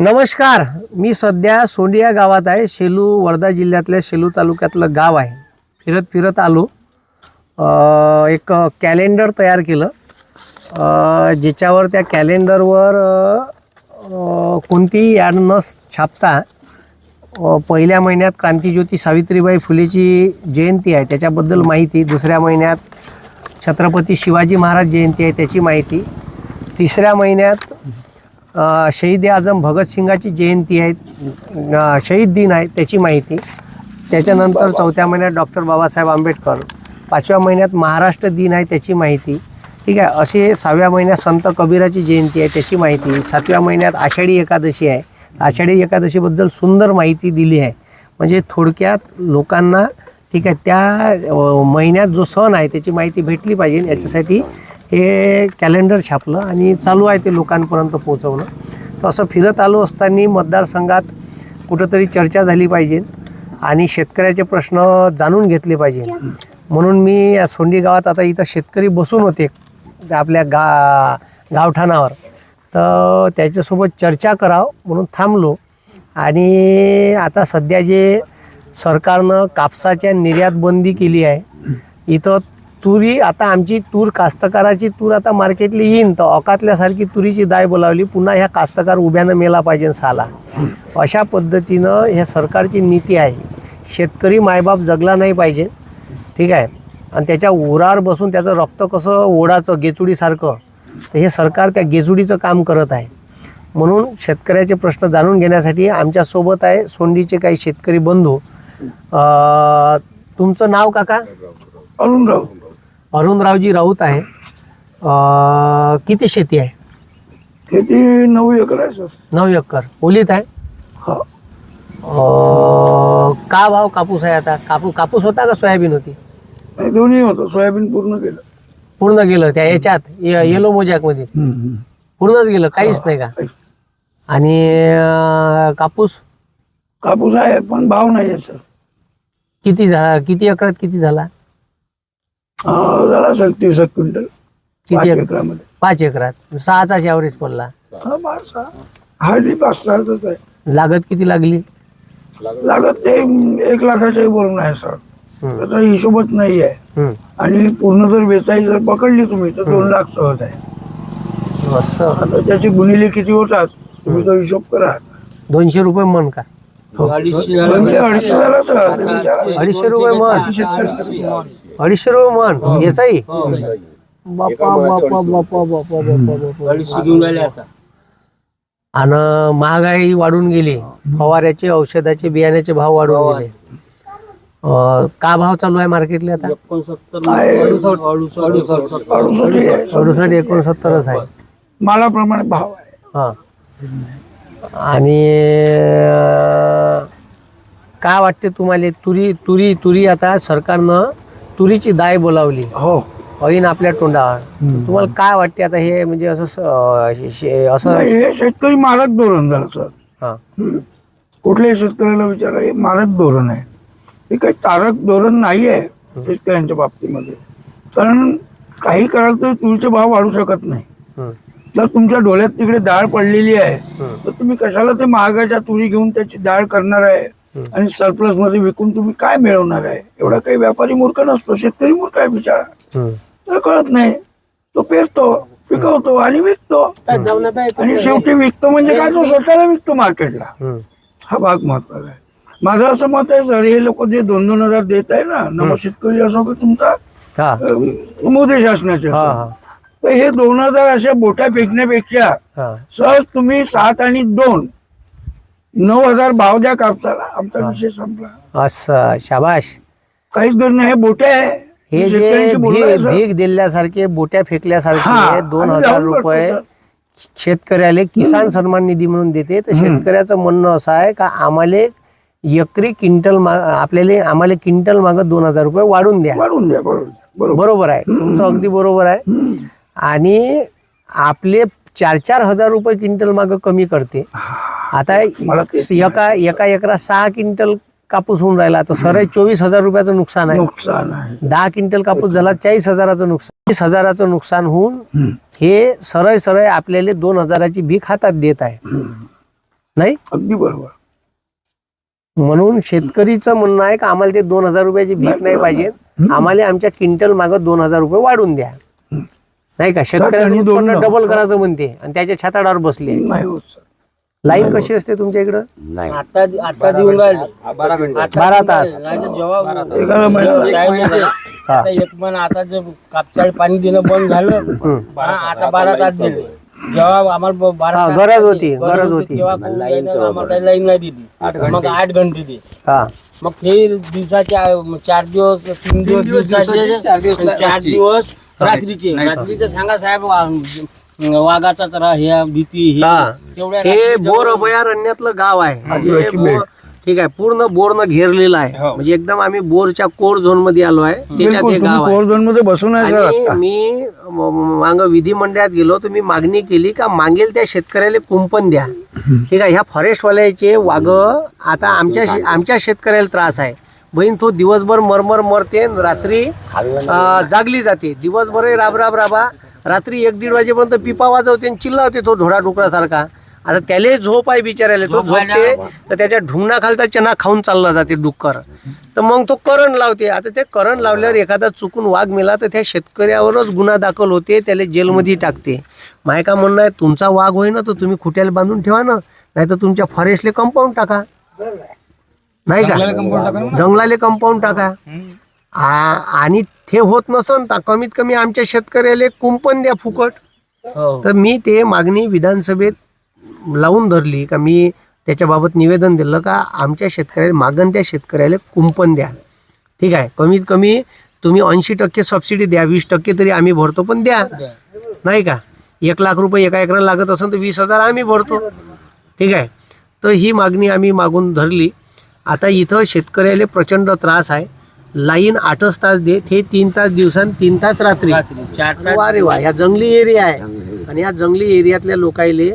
नमस्कार मी सध्या सोंडिया गावात आहे. शेलू वर्धा जिल्ह्यातल्या शेलू तालुक्यातलं गाव आहे. फिरत फिरत आलो. एक कॅलेंडर तयार केलं. ज्याच्यावर त्या कॅलेंडरवर कोणतीही ॲड न छापता पहिल्या महिन्यात क्रांतीज्योती सावित्रीबाई फुलेची जयंती आहे त्याच्याबद्दल माहिती. दुसऱ्या महिन्यात छत्रपती शिवाजी महाराज जयंती आहे त्याची माहिती. तिसऱ्या महिन्यात शहीद ए आझम भगतसिंगाची जयंती आहे. शहीद दिन आहे त्याची माहिती. त्याच्यानंतर चौथ्या महिन्यात डॉक्टर बाबासाहेब आंबेडकर. पाचव्या महिन्यात महाराष्ट्र दिन आहे त्याची माहिती. ठीक आहे असे सहाव्या महिन्यात संत कबीराची जयंती आहे त्याची माहिती. सातव्या महिन्यात आषाढी एकादशी आहे. आषाढी एकादशीबद्दल सुंदर माहिती दिली आहे. म्हणजे थोडक्यात लोकांना ठीक आहे त्या महिन्यात जो सण आहे त्याची माहिती भेटली पाहिजे. याच्यासाठी हे कॅलेंडर छापलं आणि चालू आहे ते लोकांपर्यंत पोहोचवणं. तर असं फिरत आलो असताना मतदारसंघात कुठंतरी चर्चा झाली पाहिजे आणि शेतकऱ्याचे प्रश्न जाणून घेतले पाहिजे. म्हणून मी या सोंडी गावात आता इथं शेतकरी बसून होते आपल्या गा गावठाणावर. तर त्याच्यासोबत चर्चा करावं म्हणून थांबलो आणि आता सध्या जे सरकारनं कापसाच्या निर्यात बंदी केली आहे इथं तुरी आता आमची तूर कास्तकाराची तूर आता मार्केटली येईन तर अकातल्यासारखी तुरीची दाय बोलावली पुन्हा ह्या कास्तकार उभ्यानं मेला पाहिजे साला. अशा पद्धतीनं ह्या सरकारची नीती आहे. शेतकरी मायबाप जगला नाही पाहिजे ठीक आहे? आणि त्याच्या उरावर बसून त्याचं रक्त कसं ओढाचं गेचुडीसारखं तर हे सरकार त्या गेचुडीचं काम करत आहे. म्हणून शेतकऱ्याचे प्रश्न जाणून घेण्यासाठी आमच्यासोबत आहे सोंडीचे काही शेतकरी बंधू. तुमचं नाव काका? अरुणराव. अरुणरावजी राऊत आहे. अं, किती शेती आहे? खेती नऊ एकर आहे सर. नऊ एकर. ओलीत आहे? हा. अं, का भाव कापूस आहे आता? कापूस कापूस होता का सोयाबीन होती? नाही दोन्ही होतं. सोयाबीन पूर्ण केलं पूर्ण गेलं त्या याच्यात ये- येलो मोजॅकमध्ये पूर्णच गेलं काहीच नाही का? आणि अं, कापूस? कापूस आहे पण भाव नाही आहे सर. किती झाला किती एकरात किती झाला? हा, झाला सर तीस एक क्विंटल. पाच किती एक- एकरामध्ये. पाच एकरात. सहाचाच ॲव्हरेज पडला. हा पाच सहा. हार्डली पाच सहाच आहे. लागत किती लागली? लागत ते एक लाखाच्याही वरून आहे सर. हम्म. त्याचा हिशोबच नाही आहे. हम्म. आणि पूर्ण जर वेचाई जर पकडली तुम्ही तर दोन लाख सहज आहे. असं आता त्याचे गुणिले किती होतात तुम्ही तो हिशोब करा. दोनशे रुपये मन का? अडीचशे झाला सर. अडीचशे रुपये मन. शेतकरी अडीचशे रुपये मन. याचाही? बापा बापा बापा बापा बापा बापा आणि महागाई वाढून गेली. फवाऱ्याचे औषधाचे बियाण्याचे भाव वाढून गेले. का भाव चालू आहे मार्केटला आता? अडुसष्ट एकोणसत्तरच आहे. मालाप्रमाणे भाव आहे. हा. आणि काय वाटते तुम्हाला? तुरी तुरी तुरी आता सरकारनं तुरीची दाय बोलावली. हो. ऐन आपल्या तोंडावर. तुम्हाला काय वाटते आता हे म्हणजे असं स- शे- असं हे शेतकरी मारक धोरण झालं सर. हा. कुठल्याही शेतकऱ्याला विचारा हे मारक धोरण आहे. हे काही तारक धोरण नाही आहे शेतकऱ्यांच्या बाबतीमध्ये. कारण काही कराल तर तुमचे भाव वाढू शकत नाही. हम्म, जर तुमच्या डोळ्यात तिकडे डाळ पडलेली आहे तर तुम्ही कशाला ते महागाच्या तुरी घेऊन त्याची डाळ करणार आहे? आणि सरप्लसमध्ये विकून तुम्ही काय मिळवणार आहे? एवढा काही व्यापारी मूर्ख नसतो शेतकरी मूर्ख आहे बिचारा. हम्म. तर कळत नाही. तो पेरतो पिकवतो आणि विकतो. आणि शेवटी विकतो म्हणजे काय? तो स्वतःला विकतो मार्केटला. हा भाग महत्त्वाचा आहे. माझं असं मत आहे सर हे लोक जे दोन दोन हजार देत आहे ना नमो शेतकरी असो की तुमचा हा. मोदी शासनाचे तर हे दोन हजार अशा बोट्या फेकण्यापेक्षा हा. सहज तुम्ही सात आणि दोन नऊ हजार भाव द्या कापसाला. आमचा विषय संपला. असं शाबाश. काहीच गरज नाही. हे बोट्या आहे. हे जे शेतकऱ्यांशी सर. भीक दिल्यासारखे बोट्या फेकल्यासारखे दोन आणि हजार जाऊन रुपये सर. शेतकऱ्याला किसान सन्मान निधी म्हणून देते. तर शेतकऱ्याचं म्हणणं असं आहे का आम्हाला एकरी क्विंटल माग आपल्याला आम्हाला क्विंटल मागत दोन हजार रुपये वाढून द्या. वाढून द्या बरोबर. द्या, बरोबर. बरोबर आहे. तुमचं अगदी बरोबर आहे. आणि आपले चार चार हजार रुपये क्विंटल माग कमी करते. आता एका एका एकरात सहा क्विंटल कापूस होऊन राहिला. तर सरळ चोवीस हजार रुपयाचं नुकसान आहे. नुकसान दहा क्विंटल कापूस झाला चाळीस हजाराचं नुकसान. वीस हजाराचं नुकसान होऊन हे सरळ सरळ आपल्याला दोन हजाराची भीक हातात देत आहे. नाही? अगदी बरोबर. म्हणून शेतकरीचं म्हणणं आहे का आम्हाला ते दोन हजार रुपयाची भीक नाही पाहिजे. आम्हाला आमच्या क्विंटल मागं दोन हजार रुपये वाढून द्या. नाही का? दोन उत्पन्न. डबल करायचं म्हणते आणि त्याच्या छाताडावर बसले. नाही होत सर. लाईन कशी असते तुमच्या इकडं? नाही. आता आता देऊन राहिले. बारा तास. नाही जेव्हा एखादा महिना आता एक आता जे कापसाला पाणी देणं बंद झालं हा, आता बारा तास दिले. जेव्हा आम्हाला ब- बारा हा, तास गरज दिली, होती, गरज होती. तेव्हा कोण आम्हाला काही लाईन नाही दिली. मग आठ घंटे दे. हा. मग ते दिवसाचे आ- चार दिवस तीन दिवस दिवसाचे आणि चार दिवस रात्रीचे. रात्रीचे सांगा साहेब वा- वाघाचा तर ह्या भीती हे हा. तेवढ्या हे रात्रीच्या- बोर अभयारण्यातलं गाव आहे. म्हणजे हे बोर- ठीक आहे पूर्ण बोरनं घेरलेलं आहे. म्हणजे एकदम आम्ही बोरच्या कोर झोनमध्ये आलो आहे. त्याच्यात बिलकुल हे तुम्ही गाव आहे. कोर झोनमध्ये बसून आहे सर आणि आता. मी मांग विधिमंडळात गेलो तर मी मागणी केली का मागेल त्या शेतकऱ्याला कुंपण द्या. ठीक आहे ह्या फॉरेस्टवाल्याचे वाघ आता आमच्या शे- आमच्या शेतकऱ्याला त्रास आहे. बहीण तो दिवसभर मरमर मरते रात्री अं, जागली जाते. दिवसभर राब राब राबा. रात्री एक दीड वाजेपर्यंत पिपा वाजवते आणि चिल्लावते तो ढोरा डुकरासारखा आता त्याला झोप आहे बिचारायला तो झोपते तर त्याच्या ढुंगणाखालचा चना खाऊन चालला जाते डुक्कर. तर मग तो करंट लावते. आता ते करंट लावल्यावर एखादा चुकून वाघ मेला तर त्या शेतकऱ्यावरच गुन्हा दाखल होते त्याला जेलमध्ये टाकते. माय का म्हणणं आहे तुमचा वाघ होय ना तर तुम्ही खुट्याला बांधून ठेवा ना नाही तर तुमच्या फॉरेस्टले कंपाऊंड टाका. नाही का? जंगलाले कंपाऊंड टाका आ- आणि ते होत नसन तर कमीत कमी आमच्या शेतकऱ्याला कुंपण द्या फुकट. हो. तर मी ते मागणी विधानसभेत लावून धरली का मी त्याच्याबाबत निवेदन दिलं का आमच्या शेतकऱ्याला मागण त्या शेतकऱ्याला कुंपण द्या. ठीक आहे? कमीत कमी तुम्ही ऐंशी टक्के सबसिडी द्या वीस टक्के तरी आम्ही भरतो पण द्या. नाही का? एक लाख रुपये एका एकराला लागत असेल तर वीस हजार आम्ही भरतो. ठीक आहे? तर ही मागणी आम्ही मागून धरली. आता इथं शेतकऱ्याला प्रचंड त्रास आहे. लाईन आठच तास दे हे तीन तास दिवसांत तीन तास रात्री. वा रे वा ह्या जंगली एरिया आहे. आणि या जंगली एरियातल्या लोकायले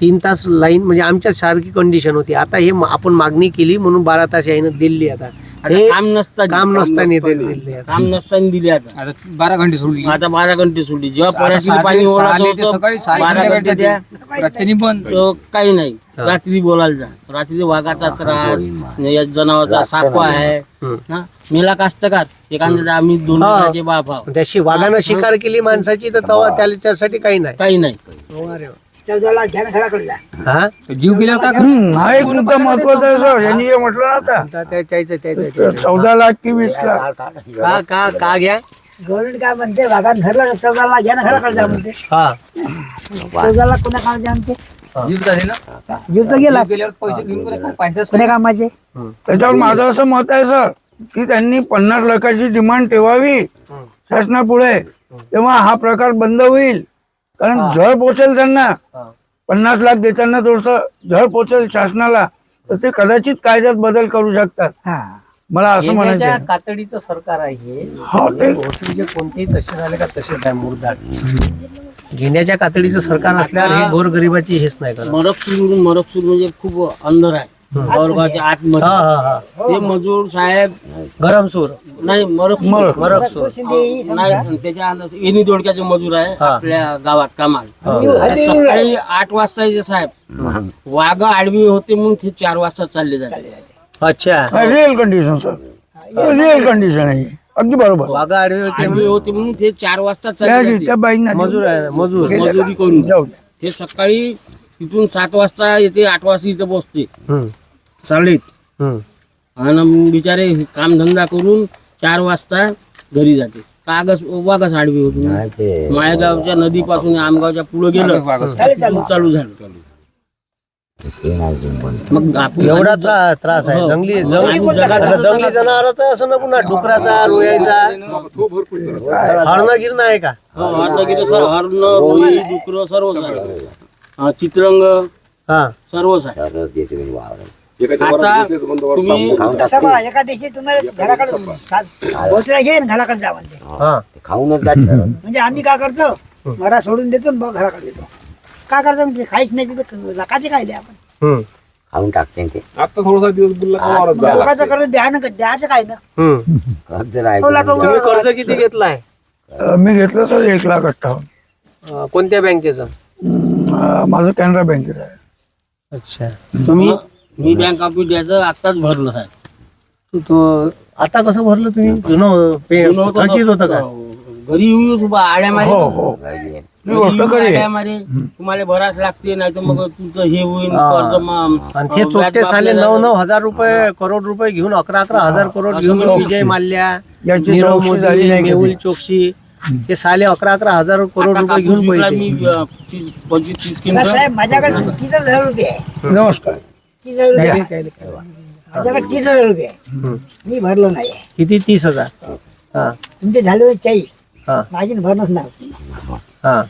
तीन तास लाईन म्हणजे आमच्या सारखी कंडिशन होती. आता हे आपण मागणी केली म्हणून बारा तास यायनं दिली आता. हे काम नसताना काम नसताना ते दिली आता. काम नसताना दिली आता. बारा घंटे सोडली आता बारा घंटे सोडली जेव्हा पाणी सकाळी बंद. तो काही नाही. रात्री बोलायला जा. रात्री वाघाचा त्रास या जनावरचा सापा आहे. हा? मेला कास्तकार एखाद्या आम्ही दोन हा. दिवसाचे बाप आहोत. त्याशी वाघानं शिकार केली माणसाची तर तेव्हा त्याला त्यासाठी काही नाही. काही नाही. हा? जीव करू? हम्म, हा एक मुद्दा महत्त्वाचा आहे सर? यांनी जे म्हटलं ना आता. आता त्या- त्याचं त्याचं त्याचं. चौदा लाख की वीस लाख. का का का घ्या? गव्हर्नमेंट काय म्हणते? भागात घरला चौदा लाख? घ्या ना घराकडे जा म्हणते. हा. चौदा लाख कोणा कामाचे आमचे? जीव झाले ना? जीव तर गेला जीव गेल्यावर पैसे घेऊन काय पैसाच कोण्या कामाचे? त्याच्यावर माझं असं मत आहे सर की त्यांनी पन्नास लाखाची डिमांड ठेवावी शासनापुढे. तेव्हा हा प्रकार बंद होईल. कारण झळ पोचेल त्यांना. पन्नास लाख देताना थोडस झळ पोचेल शासनाला. तर ते कदाचित कायद्यात बदल करू शकतात. मला असं म्हणायचं आहे. कातडीचं सरकार आहे. हे हो ते कोणतेही तसे झाले का तसेच आहे मुरदाट घेण्याच्या कातडीचं सरकार असल्यावर हे गोरगरिबाची हेच नाही करत. मरकसूर मरकसूर म्हणजे खूप अंदर आहे. औरंगाबादच्या हा आतमध्ये. हा हा ते मजूर साहेब गरम सूर. नाही मरकसूर मरक सूर नाही आणि त्याच्या अंदर एनी दोडक्याचे मजूर आहे हा. आपल्या गावात कामाला. सकाळी आठ वाजता येते साहेब वाघ आडवी होते म्हणून ते चार वाजता चालले जाते. अच्छा. Real condition sir real condition आहे. अगदी बरोबर. वाघा आडवे होते आडवी होते म्हणून ते चार वाजता त्या चालले जाते. त्या बाईंना मजूर आहे मजूर. मजुरी करून. जाऊ द्या. ते सकाळी तिथून सात वाजता येते आठ वाजता इथं बसते. हम्म, चालेत हम्म. आणि बिचारे कामधंदा करून चार वाजता घरी जाते. कागज वाघच आडवी होती माळेगावच्या नदीपासून आमगावच्या पुढे गेलं चालू झालं. एवढा त्रा- त्रास आहे जंगली जंगली आता जंगली जनावरांचा असं ना पुन्हा डुकराचा रोयाचा. हरण गिरण आहे का? हो, हरण गेलं सर हरण रोई डुकर सर्वच आहे. हा, चित्रंग हा. सर्वच आहे. आता तुम्ही एका दिवशी तुम्हाला घराकडे पोचला घेईन घराकडे जा म्हणते. हा. म्हणजे आम्ही काय करतो? घरा सोडून देतो आणि मग घराकडे येतो. काय करतो म्हणजे काहीच नाही काय द्या आपण. हम्म, खाऊन टाकते ते. मग लोकांचं कर्ज द्या ना द्यायचं काय ना? हम्म. कर्ज राहायचं ठेवला तो तुम्ही कर्ज किती घेतलाय? अं, मी घेतलं सर एक लाख अठ्ठावन्न. अं, कोणत्या बँकेचं? अं, माझं कॅनरा बँकेत आहे. अच्छा. तुम्ही? मी बँक ऑफ इंडियाचं आत्ताच भरलं साहेब. तू तो आता कसं भरलं तुम्ही? जुनं पे होतं थकीत होतं. का घरी उभा आड्या मारे हो हो. मी मारे तुम्हाला भराच लागते नाही तर मग तुमचं हे होईल हा. कर्ज म- आणि ते व्याज चोट्टे माफी साले झालं. नऊ नऊ हजार रुपये करोड रुपये घेऊन अकरा अकरा हजार करोड घेऊन असं विजय माल्या याची नीरव चौकशी झाली मोदी नाही कधी. मेहुल चोक्सी ते साले अकरा अकरा हजार करोड आता रुपये कापूस घेऊन विकला पहिले मी अं, तीस पंचवीस तीस आता क्विंटल साहेब माझ्याकडे तीस हजार रुपये आहे? नमस्कार. तीस हजार रुपये काही आहे. नाही, काही नाही. माझ्याकडे तीस हजार रुपये आहे? मी भरलो नाही किती? तीस हजार. हा. तुमचे झाले होते चाळीस. हा. माझी भरणच नाही. हा.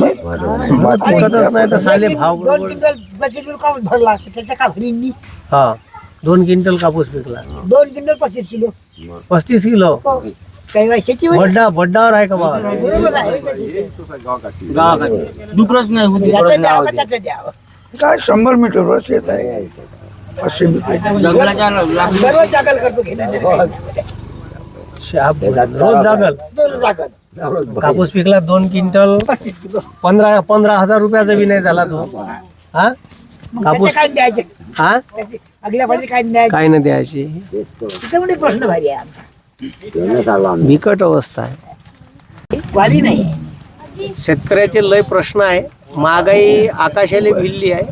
पिकतच नाही तर साले भाव दोन बरोबर. क्विंटल कापूस भरला त्याचा का भरीन मी? हा. दोन क्विंटल कापूस पिकला दोन क्विंटल पस्तीस किलो. पस्तीस किलो? हो. काही वेळा शेती होईल. बड्डा बड्डावर आहे का बा? बरोबर आहे. गावाकडे डुकरच नाही होती याचं द्यावं का त्याचं द्यावं? काय शंभर मीटरवर शेत आहे. पाचशे मीटर. जंगलाच्या जागल करतो रोज जागल. कापूस पिकला दोन क्विंटल पंधरा पंधरा हजार रुपयाचा बी नाही झाला तो. हा? मग कापूस काय द्यायचे? हा? अगल्या पाहिजे काय द्यायचे? काय नाही द्यायची? प्रश्न भारी आहे आमचा. बिकट अवस्था आहे. वाली नाही. शेतकऱ्याचे लय प्रश्न आहे. महागाई आकाशाला भिल्ली आहे.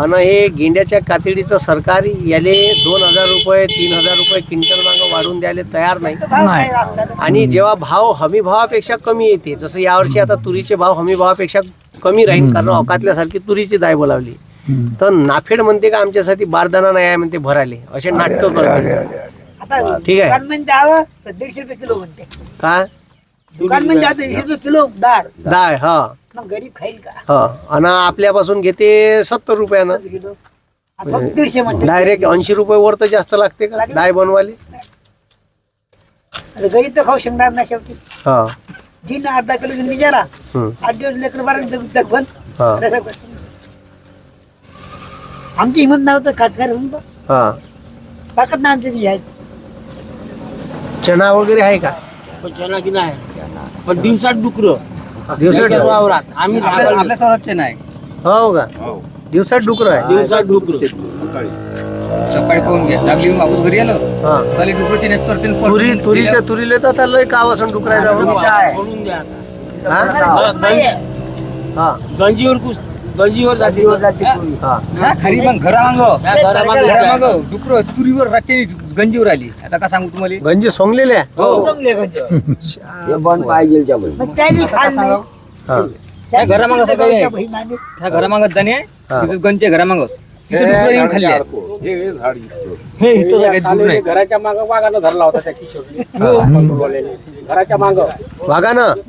आणि हे गेंड्याच्या कातडीचं सरकार याले दोन हजार रुपये तीन हजार रुपये क्विंटल मागं वाढून द्यायला तयार नाही? आणि जेव्हा भाव हमी भावापेक्षा कमी येते जसं यावर्षी आता तुरीचे भाव हमी भावापेक्षा कमी राहील कारण अवकातल्यासारखी तुरीची दाय बोलावली तर नाफेड म्हणते का आमच्यासाठी बारदाना नाही आहे म्हणते भराले. असे नाटकं करते आता ठीक आहे. म्हणजे किलो म्हणते. का? दुकान म्हणजे आता किलो दार डाळ हा. मग गरीब खाईल का? हा. आणि आपल्यापासून घेते सत्तर रुपयानं. किलो. फक्त दीडशे म्हणते डायरेक्ट ऐंशी रुपये वर तर जास्त लागते का? डाय बनवाले आता गरीब तर खाऊ शकणार नाही शेवटी. हा. दिन अर्धा किलो घेऊन विचारा हम्म. आठ दिवस लेकर बारा जग बंद हा. आमची हिंमत नव्हतं खास काय समजा हा. ताकद नाही आमची ती यायची चना वगैरे आहे का? पण चना की नाही? पण दिवसात डुकर. दिवसात वावरात. आम्ही आपल्या आपल्या नाही. हो का? दिवसात डुकर आहे. दिवसात डुकर. सकाळी. पाहून घ्या लागली वापस घरी आलो. हा. चालेल डुकरचे नेट चरते तुरी तुरीच्या तुरीले तर आता लय डुकरायचा म्हणून द्या हा. हा. गंजीवर कुस गंजीवर जाते. हा खाली मग घरा मांग त्या घरामागे. घरा उभ्या. मांग डुकर तुरीवर रात्री गंजीवर आली. आता का सांगू तुम्हाला? गंजी सोंगलेल्या हो. चांगले गंज. हे बंद पाहिजे त्या बाई. मग त्याने खाल नाही हा. त्या घरामागं असं काही आहे. बहिणाने त्या घरा मागत जाणे हा. तिथं गंजचे घरा मागत तिथे डुकर येऊन खाल्ले हे इथं. सगळ्यात दूर नाही. घराच्या मागं वाघानं धरला होता त्या किशोर घराच्या मागं. वाघानं?